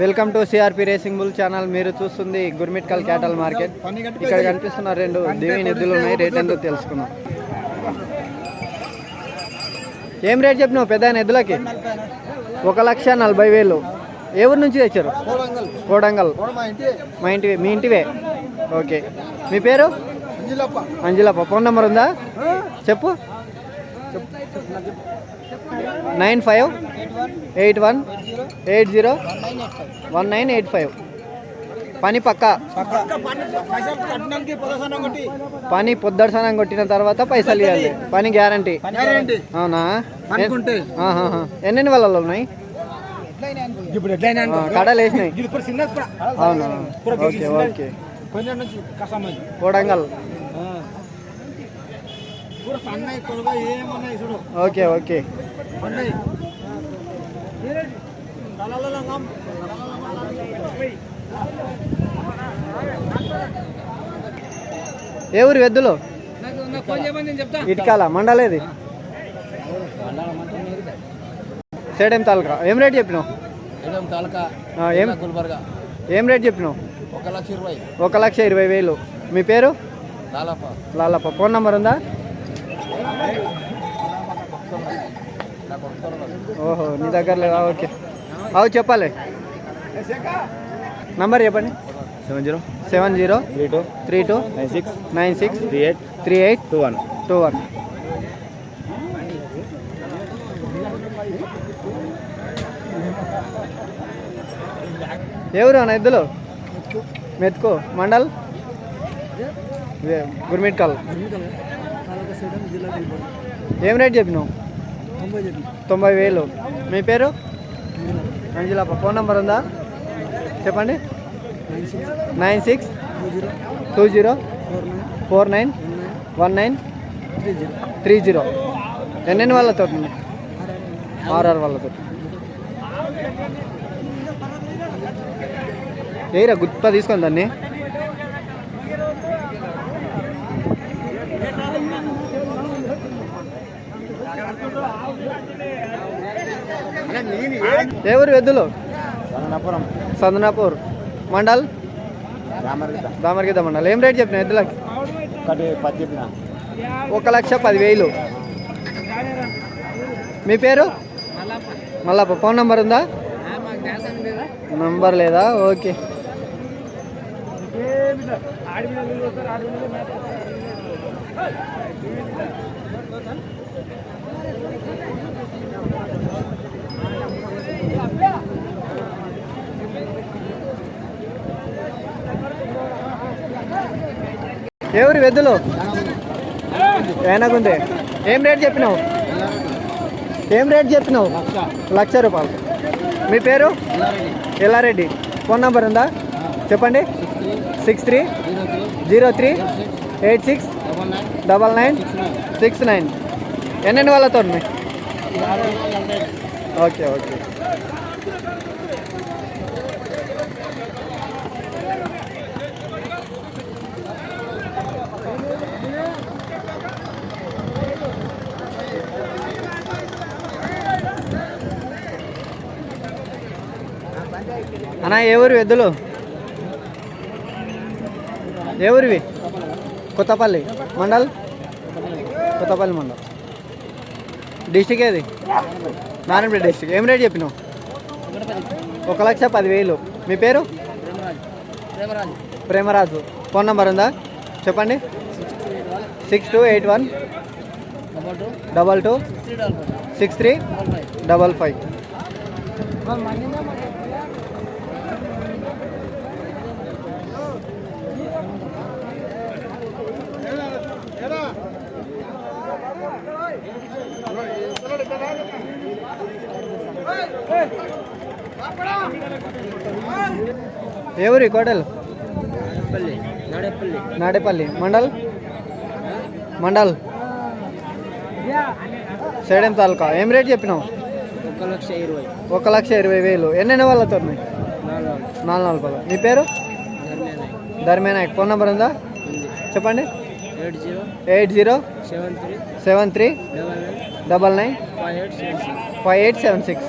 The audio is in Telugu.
Welcome to CRP racing bull channel. మీరు చూస్తుంది గుర్మిట్కల్ క్యాటల్ మార్కెట్. ఇక్కడ కనిపిస్తున్న రెండు దివి నిధులు ఉన్నాయి. రేట్ ఎంతో తెలుసుకుందాం. ఏం రేట్ చెప్పినావు పెద్ద ఎద్దులకి ఒక లక్ష నలభై వేలు. ఏ ఊరు నుంచి తెచ్చారు? కోడంగల్. మా ఇంటి మీ ఇంటివే? ఓకే. మీ పేరు? అంజలప్ప. ఫోన్ నెంబర్ ఉందా? చెప్పు. Nine five eight one eight zero one nine eight five. పని పక్క. పని పొద్దర్శనం కొట్టిన తర్వాత పైసలు ఇవ్వాలి. పని గ్యారంటీ. అవునా. ఎన్నెన్ని వాళ్ళలో ఉన్నాయి? కడలు వేసినాయి. అవునా? Okay okay. Kodangal. Okay okay. ఏ ఊరు వెద్దులు? ఇటుకాల మండలేది సేడేం తాలూకా. ఏం రేట్ చెప్పినావు? ఆ, ఏం రేట్ చెప్పినావు? ఒక లక్ష ఇరవై. వేలు. మీ పేరు? దాదాపు లాలప్ప. ఫోన్ నంబర్ ఉందా? ఓహో నీ దగ్గర లేదా ఓకే. అవు చెప్పాలి. నంబర్ చెప్పండి. Seven zero. Seven zero. Three two. Three two. Nine six. Nine six. Three eight. Three eight. Two one. Two one. ఎవరు అన్న ఎద్దులు మెతుకు. మండల్? గుర్మిట్కల్. ఏం రేట్ చెప్పినావు? తొంభై వేలు. మీ పేరు? మంజులాప ఫోన్ నంబర్ ఉందా? చెప్పండి. Nine six two zero four nine one nine three zero. ఎన్నెన్ని వాళ్ళతో? ఆర్ఆర్ వాళ్ళతో. ఏరా గుత్త తీసుకొని దాన్ని. ఎవరు ఎద్దులు? సన్నపురం సందనాపూర్. మండల్? రామర్గత దామర్గిద్ద మండల్. ఏం రేట్ చెప్పిన ఎద్దులకి? ఒకటి పది చెప్పిన. ఒక లక్ష పదివేలు. మీ పేరు? మళ్ళా ఫోన్ నంబర్ ఉందా? నంబర్ లేదా? ఓకే. ఎవరు వెద్దులు? ఏనగుంది? ఏం రేట్ చెప్పినావు? ఏం రేట్ చెప్పినావు? లక్ష రూపాయలు. మీ పేరు? ఎల్లారెడ్డి. ఫోన్ నంబర్ ఉందా? చెప్పండి. Six three zero three eight six double nine six nine. ఎన్నెన్ని వాళ్ళతో ఉన్నాయి? Okay okay. అన్నా ఏ ఊరు ఎద్దులు ఏ ఊరివి? కొత్తపల్లి మండల్? కొత్తపల్లి మండల్. డిస్టిక్ ఏది? నారాయణపేట డిస్టిక్ ఏం రేట్ చెప్పినావు? ఒక లక్ష పదివేలు. మీ పేరు? ప్రేమరాజు. ఫోన్ నంబర్ ఉందా? చెప్పండి. Six two eight one double two six three double five ఎవరి కోటలు? నాడేపల్లి మండల్? మండల్. సేడెం తాలూకా? ఏం రేట్ చెప్పినావు? ఒక లక్ష ఇరవై. ఒక లక్ష ఇరవై వేలు. ఎన్నెన్ని వాళ్ళతో ఉన్నాయి? నాలుగు నాలుగు పళ్ళు మీ పేరు? ధర్మేనాయక్. ఫోన్ నెంబర్ ఉందా? చెప్పండి. Eight zero seven three double nine five eight seven six.